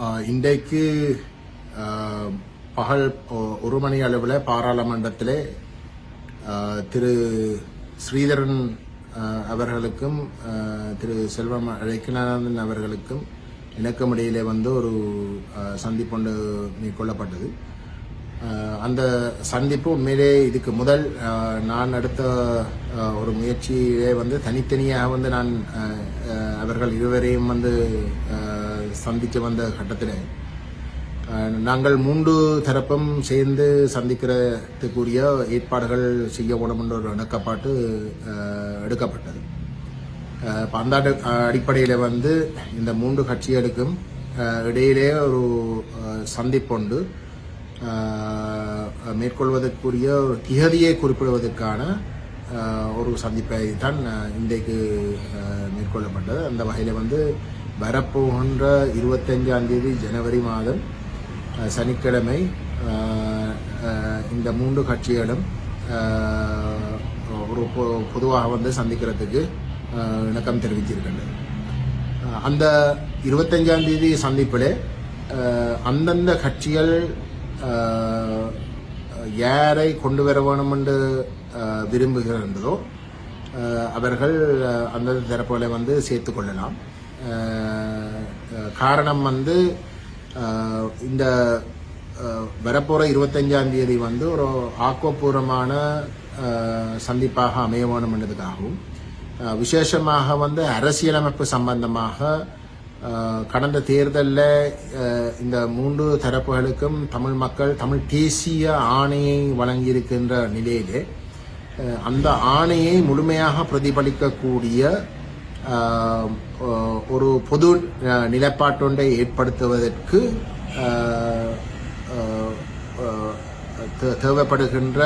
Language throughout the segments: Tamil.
இன்றைக்கு பகல் ஒரு மணி அளவில் பாராளுமன்றத்திலே திரு ஸ்ரீதரன் அவர்களுக்கும் திரு செல்வம் அழைக்கநாதன் அவர்களுக்கும் இணக்கம் இடையிலே வந்து ஒரு சந்திப்பொண்டு மேற்கொள்ளப்பட்டது. அந்த சந்திப்பு உண்மையிலே இதுக்கு முதல் நான் எடுத்த ஒரு முயற்சியிலே வந்து தனித்தனியாக வந்து நான் அவர்கள் இருவரையும் வந்து சந்தித்து வந்த கட்டத்தில் நாங்கள் மூன்று தரப்பும் சேர்ந்து சந்திக்கிறதுக்குரிய ஏற்பாடுகள் செய்ய வேணும் என்ற ஒரு இணக்கப்பாட்டு எடுக்கப்பட்டது. இப்போ அந்த அடிப்படையில் வந்து இந்த மூன்று கட்சிகளுக்கும் இடையிலே ஒரு ஆஹ், சந்திப்புண்டு மேற்கொள்வதற்குரிய ஒரு திகதியை குறிப்பிடுவதற்கான ஒரு சந்திப்பை தான் இன்றைக்கு மேற்கொள்ளப்பட்டது. அந்த வகையில் வந்து வரப்போகின்ற இருபத்தஞ்சாம் தேதி ஜனவரி மாதம் சனிக்கிழமை இந்த மூன்று கட்சிகளும் ஒரு பொ- பொதுவாக வந்து சந்திக்கிறதுக்கு இணக்கம் தெரிவித்திருக்கின்றது அந்த இருபத்தஞ்சாம் தேதி சந்திப்பில் அந்தந்த கட்சிகள் யாரை கொண்டு வர வேணும் என்று விரும்புகின்றதோ அவர்கள் அந்தந்த தரப்புகளை வந்து சேர்த்து கொள்ளலாம். காரணம் வந்து இந்த வரப்போகிற வரப்போற இருபத்தஞ்சாம் தேதி வந்து ஒரு ஆக்கப்பூர்வமான சந்திப்பாக அமைய வேணும் என்றதுக்காகவும் விசேஷமாக வந்து அரசியலமைப்பு சம்பந்தமாக கடந்த தேர்தலில் இந்த மூன்று தரப்புகளுக்கும் தமிழ் மக்கள் தமிழ் தேசிய ஆணையை வழங்கியிருக்கின்ற நிலையிலே அந்த ஆணையை முழுமையாக பிரதிபலிக்கக்கூடிய ஒரு பொது நிலைப்பாட்டொன்றை ஏற்படுத்துவதற்கு தே- தேவைப்படுகின்ற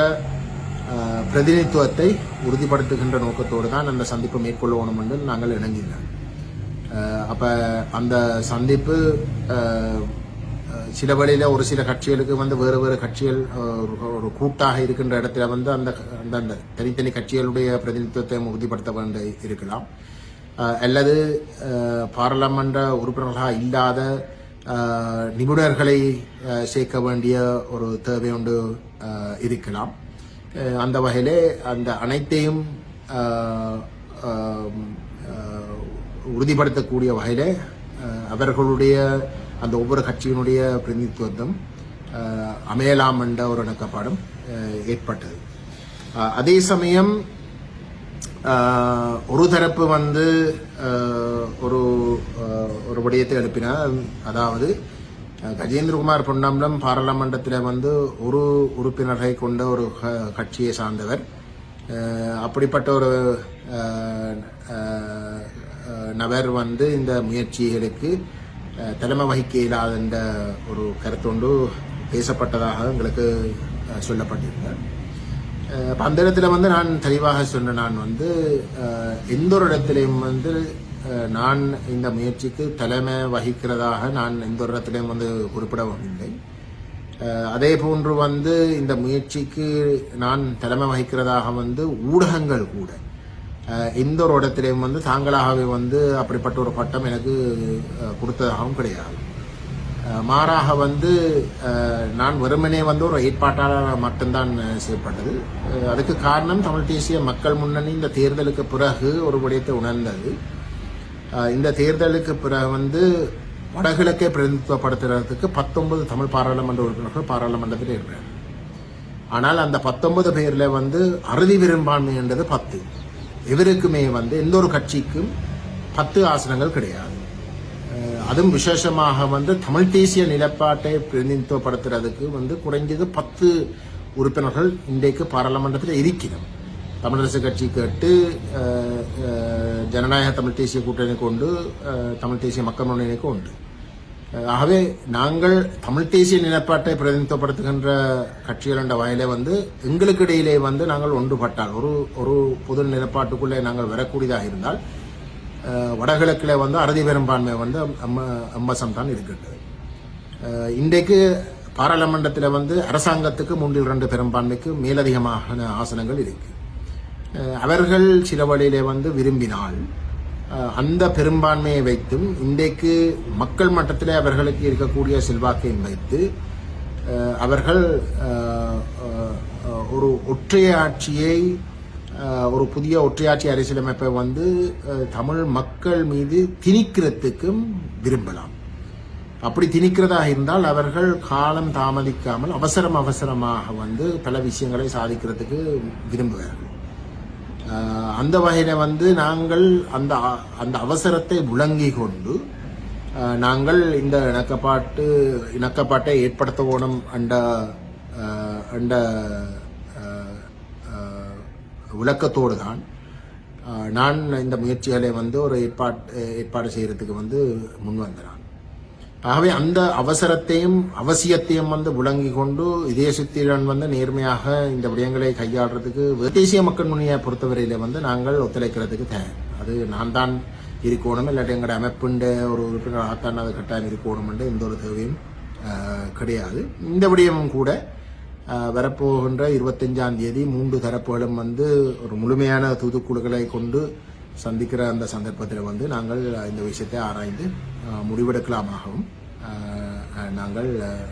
பிரதிநிதித்துவத்தை உறுதிப்படுத்துகின்ற நோக்கத்தோடு தான் அந்த சந்திப்பை மேற்கொள்ளணும் என்று நாங்கள் இணங்கினோம் அப்போ அந்த சந்திப்பு சில வழியில் ஒரு சில கட்சிகளுக்கு வந்து வேறு வேறு கட்சிகள் ஒரு- கூட்டாக இருக்கின்ற இடத்துல வந்து அந்த அந்த தனித்தனி கட்சிகளுடைய பிரதிநிதித்துவத்தை உறுதிப்படுத்த வேண்டி இருக்கலாம் அல்லது பாராளுமன்ற உறுப்பினர்களாக இல்லாத நிபுணர்களை சேர்க்க வேண்டிய ஒரு தேவை ஒன்று இருக்கலாம். அந்த வகையிலே அந்த அனைத்தையும் உறுதிப்படுத்தக்கூடிய வகையில் அவர்களுடைய அந்த ஒவ்வொரு கட்சியினுடைய பிரதிநிதித்துவம் அமையலாம் என்ற ஒரு இணக்கப்பாடும் ஏற்பட்டது. அதே சமயம் ஒரு தரப்பு வந்து ஒரு ஒரு விடயத்தை எழுப்பினார் அதாவது கஜேந்திரகுமார் பொன்னம்பலம் பாராளுமன்றத்தில் வந்து ஒரு உறுப்பினரை கொண்ட ஒரு க- கட்சியை சார்ந்தவர். அப்படிப்பட்ட ஒரு நபர் வந்து இந்த முயற்சிகளுக்கு தலைமை வகிக்க இல்லாத ஒரு கருத்தொண்டு பேசப்பட்டதாக எங்களுக்கு சொல்லப்பட்டிருந்தார் அஹ், அந்த இடத்துல வந்து நான் தெளிவாக சொன்ன நான் வந்து எந்த ஒரு இடத்துலையும் வந்து நான் இந்த முயற்சிக்கு தலைமை வகிக்கிறதாக நான் எந்த ஒரு இடத்துலையும் வந்து குறிப்பிடவும் இல்லை. அதே போன்று வந்து இந்த முயற்சிக்கு நான் தலைமை வகிக்கிறதாக வந்து ஊடகங்கள் கூட எந்த ஒரு இடத்திலையும் வந்து தாங்களாகவே வந்து அப்படிப்பட்ட ஒரு பட்டம் எனக்கு கொடுத்ததாகவும் கிடையாது. மாறாக வந்து நான் வெறுமனே வந்து ஒரு ஏற்பாட்டாளராக மட்டும்தான் செய்யப்பட்டது. அதுக்கு காரணம் தமிழ் தேசிய மக்கள் முன்னணி இந்த தேர்தலுக்கு பிறகு ஒரு விடயத்தை உணர்ந்தது. இந்த தேர்தலுக்கு பிறகு வந்து வடகிழக்கை பிரதிநிதித்துவப்படுத்துறதுக்கு பத்தொன்பது தமிழ் பாராளுமன்ற உறுப்பினர்கள் பாராளுமன்றத்தில் இருக்கிறார் ஆனால் அந்த பத்தொன்பது பேரில் வந்து அறுதி பெரும்பான்மை என்றது பத்து. இவருக்குமே வந்து எந்த ஒரு கட்சிக்கும் பத்து ஆசனங்கள் கிடையாது. அதுவும் விசேஷமாக வந்து தமிழ் தேசிய நிலப்பாட்டை பிரதிநிதித்துவப்படுத்துறதுக்கு வந்து குறைஞ்சது பத்து உறுப்பினர்கள் இன்றைக்கு பாராளுமன்றத்தில் இருக்கிறோம். தமிழரசு கட்சி கேட்டு ஜனநாயக தமிழ் தேசிய கூட்டணி கொண்டு தமிழ் தேசிய மக்கள் முன்னணிக்கு உண்டு ஆகவே நாங்கள் தமிழ் தேசிய நிலப்பாட்டை பிரதிநிதித்துவப்படுத்துகின்ற கட்சிகள் என்ற வகையிலே வந்து எங்களுக்கு இடையிலே வந்து நாங்கள் ஒன்றுபட்டால் ஒரு ஒரு பொது நிலப்பாட்டுக்குள்ளே நாங்கள் வரக்கூடியதாக இருந்தால் வடகிழக்கில் வந்து அறுதி பெரும்பான்மை வந்து அம்ம அம்பசம் தான் இருக்கின்றது இன்றைக்கு பாராளுமன்றத்தில் வந்து அரசாங்கத்துக்கு மூன்றில் இரண்டு பெரும்பான்மைக்கு மேலதிகமான ஆசனங்கள் இருக்கு. அவர்கள் சில வழியிலே வந்து விரும்பினால் அந்த பெரும்பான்மையை வைத்தும் இன்றைக்கு மக்கள் மட்டத்தில் அவர்களுக்கு இருக்கக்கூடிய செல்வாக்கையும் வைத்து அவர்கள் ஒரு ஒற்றையாட்சியை ஆட்சியை ஒரு புதிய ஒற்றையாட்சி அரசியலமைப்பை வந்து தமிழ் மக்கள் மீது திணிக்கிறதுக்கும் விரும்பலாம். அப்படி திணிக்கிறதாக இருந்தால் அவர்கள் காலம் தாமதிக்காமல் அவசரம் அவசரமாக வந்து பல விஷயங்களை சாதிக்கிறதுக்கு விரும்புவார்கள். அந்த வகையில் வந்து நாங்கள் அந்த அ- அந்த அவசரத்தை விளங்கி கொண்டு நாங்கள் இந்த இணக்கப்பாட்டு இணக்கப்பாட்டை ஏற்படுத்த வேணும் அண்ட ஆஹ் அண்ட விளக்கத்தோடு தான் நான் இந்த முயற்சிகளை வந்து ஒரு ஏற்பாடு ஏற்பாடு செய்கிறதுக்கு வந்து முன் வந்தேன். ஆகவே அந்த அவசரத்தையும் அவசியத்தையும் வந்து விளங்கி கொண்டு இதய வந்து நேர்மையாக இந்த விடயங்களை கையாளுறதுக்கு தேசிய மக்கள் முன்னியை பொறுத்தவரையில வந்து நாங்கள் ஒத்துழைக்கிறதுக்கு தயார். அது நான் தான் இருக்கணும் இல்லாட்டி எங்களோட அமைப்புண்ட ஒரு உறுப்பினராகத்தான் அது கட்டாயம் இருக்கணும்ன்ற எந்த ஒரு தேவையும் கிடையாது. இந்த விடயமும் கூட வரப்போகின்ற இருபத்தஞ்சாம் தேதி மூன்று தரப்புகளும் வந்து ஒரு முழுமையான தூதுக்குழுக்களை கொண்டு சந்திக்கிற அந்த சந்தர்ப்பத்தில் வந்து நாங்கள் இந்த விஷயத்தை ஆராய்ந்து முடிவெடுக்கலாமாகவும் நாங்கள் ஆஹ்,